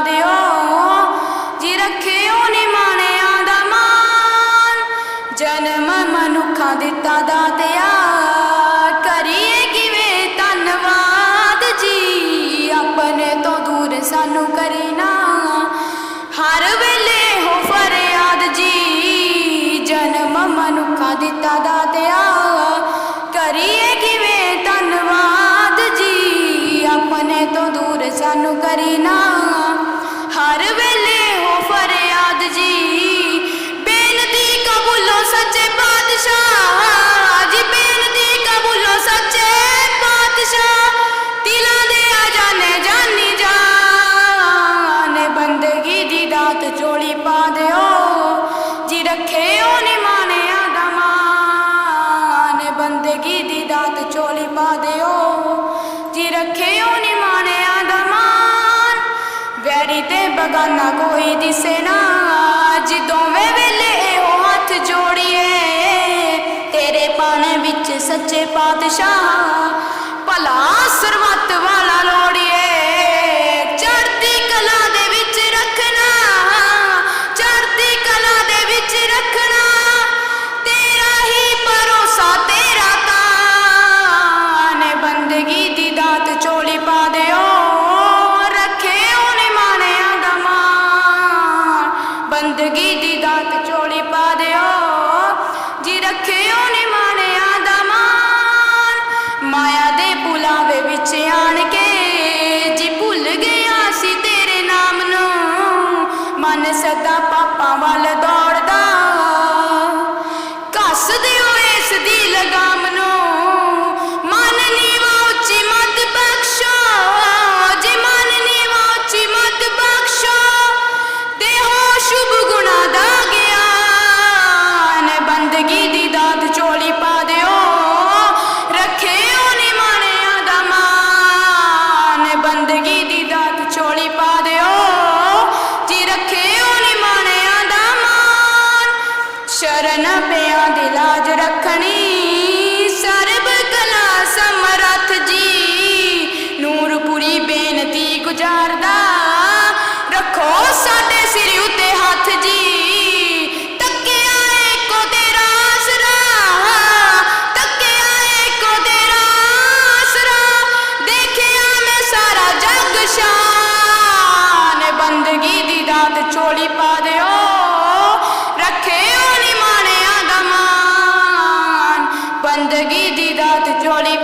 ਦਿਓ। ਜੀ ਰੱਖਿਓ ਨਿਮਾਣਿਆਂ ਦਾ ਮਾਨ ਜਨਮ ਮਨੁੱਖਾਂ ਦਿੱਤਾ ਦਾਤਿਆ ਕਰੀਏ ਕਿਵੇਂ ਧੰਨਵਾਦ ਜੀ। ਆਪਣੇ ਤੋਂ ਦੂਰ ਸਾਨੂੰ ਕਰੀ ਨਾ। ਹਰ ਵੇਲੇ ਹੋ ਫਰਿਆਦ ਜੀ। ਜਨਮ ਮਨੁੱਖਾਂ ਦਿੱਤਾ ਦਾਤਿਆ ਦੀ ਚੋਲੀ ਪਾ ਦਿਓ। ਜੀ ਰੱਖਿਓ ਨਿਮਾਣਿਆਂ ਦਾ ਮਾਨ ਬੰਦਗੀ ਦੀ ਦਾਤ ਚੋਲੀ ਪਾ ਦਿਓ। ਜੀ ਰੱਖਿਓ ਨਿਮਾਣਿਆਂ ਦਾ ਮਾਨ ਵੈਰੀ ਤੇ ਬਗਾਨਾ ਕੋਈ ਦਿਸੇ ਨਾ। ਜੀ ਦੋਵੇਂ ਵੇਲੇ ਇਹੋ ਹੱਥ ਜੋੜੀਏ। ਤੇਰੇ ਪਾਣੇ ਵਿੱਚ ਸੱਚੇ ਪਾਤਸ਼ਾਹ ਬੰਦਗੀ ਦੀ ਦਾਤ ਚੋਲੀ ਪਾ ਦਿਓ। ਜੀ ਰੱਖਿਓ ਨਿਮਾਣਿਆਂ ਦਾ ਮਾਨ ਮਾਇਆ ਦੇ ਬੁਲਾਵੇ ਵਿੱਚ ਆਣ ਕੇ ਜੀ ਭੁੱਲ ਗਿਆ ਸੀ ਤੇਰੇ ਨਾਮ ਨੂੰ। ਮਨ ਸਦਾ ਪਾਪਾਂ ਵੱਲ ਦੌੜਦਾ। ਕੱਸ ਦਿਓ ਇਸ ਦੀ ਲਗਾਮ ਸ਼ਰਨ ਪਿਆ ਦੀ ਲਾਜ ਰੱਖਣੀ। ਸਰਬ ਕਲਾ ਸਮਰੱਥ ਜੀ। ਨੂਰਪੁਰੀ ਬੇਨਤੀ ਗੁਜ਼ਾਰਦਾ। ਰੱਖੋ ਸਾਡੇ ਸਿਰ ਉਤੇ ਹੱਥ ਜੀ। ਤੱਕਿਆ ਏਕੋ ਤੇਰਾ ਆਸਰਾ ਤੱਕਿਆ ਏਕੋ ਤੇਰਾ ਆਸਰਾ ਦੇਖਿਆ ਮੈਂ ਸਾਰਾ ਜਗ ਸ਼ਾਨ। ਬੰਦਗੀ ਦੀ ਦਾਤ ਚੋਲੀ ਬੰਦਗੀ ਦੀ ਦਾਤ ਚੋਲੀ